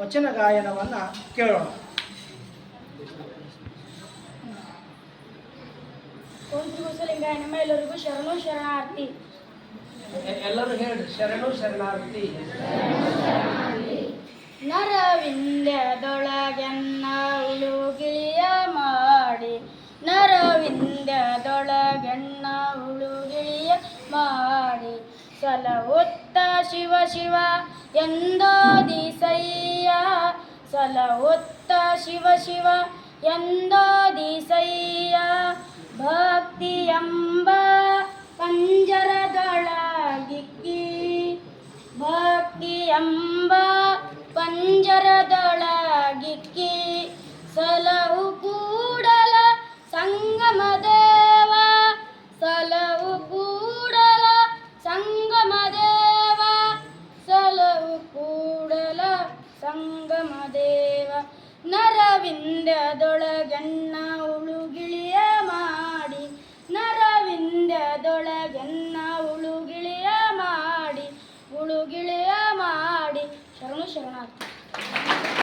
ವಚನ ಗಾಯನವನ್ನು ಕೇಳೋಣ. ಓಂ ಶ್ರೀ ಬಸವಲಿಂಗಾಯ ನಮ್ಮ ಎಲ್ಲರಿಗೂ ಶರಣು ಶರಣಾರ್ಥಿ. ಎಲ್ಲರೂ ಹೇಳಿ ಶರಣು ಶರಣಾರ್ಥಿ. ನರವಿಂದ್ಯದೊಳಗೆನ್ನ ಉಳುಗಿಳಿಯ ಮಾಡಿ. ನರವಿಂದ್ಯದೊಳಗೆನ್ನ ಉಳುಗಿಳಿಯ ಮಾಡಿ. ಸಲಹುತ್ತ ಶಿವ ಶಿವ ಎಂದೋದಿಸಯ್ಯ ಸಲಹುತ್ತ ಶಿವ ಶಿವ ಎಂದೋದಿಸಯ್ಯ ಭಕ್ತಿ ಎಂಬ ಪಂಜರದೊಳಗಿಕ್ಕಿ. ಭಕ್ತಿ ಎಂಬ ಸಂಗಮ ದೇವ ನರವಿಂದ್ಯದೊಳಗನ್ನ ಉಳುಗಿಳಿಯ ಮಾಡಿ ನರವಿಂದ್ಯದೊಳಗನ್ನ ಉಳುಗಿಳಿಯ ಮಾಡಿ ಉಳುಗಿಳಿಯ ಮಾಡಿ. ಶರಣು ಶರಣಾರ್ಥಿ.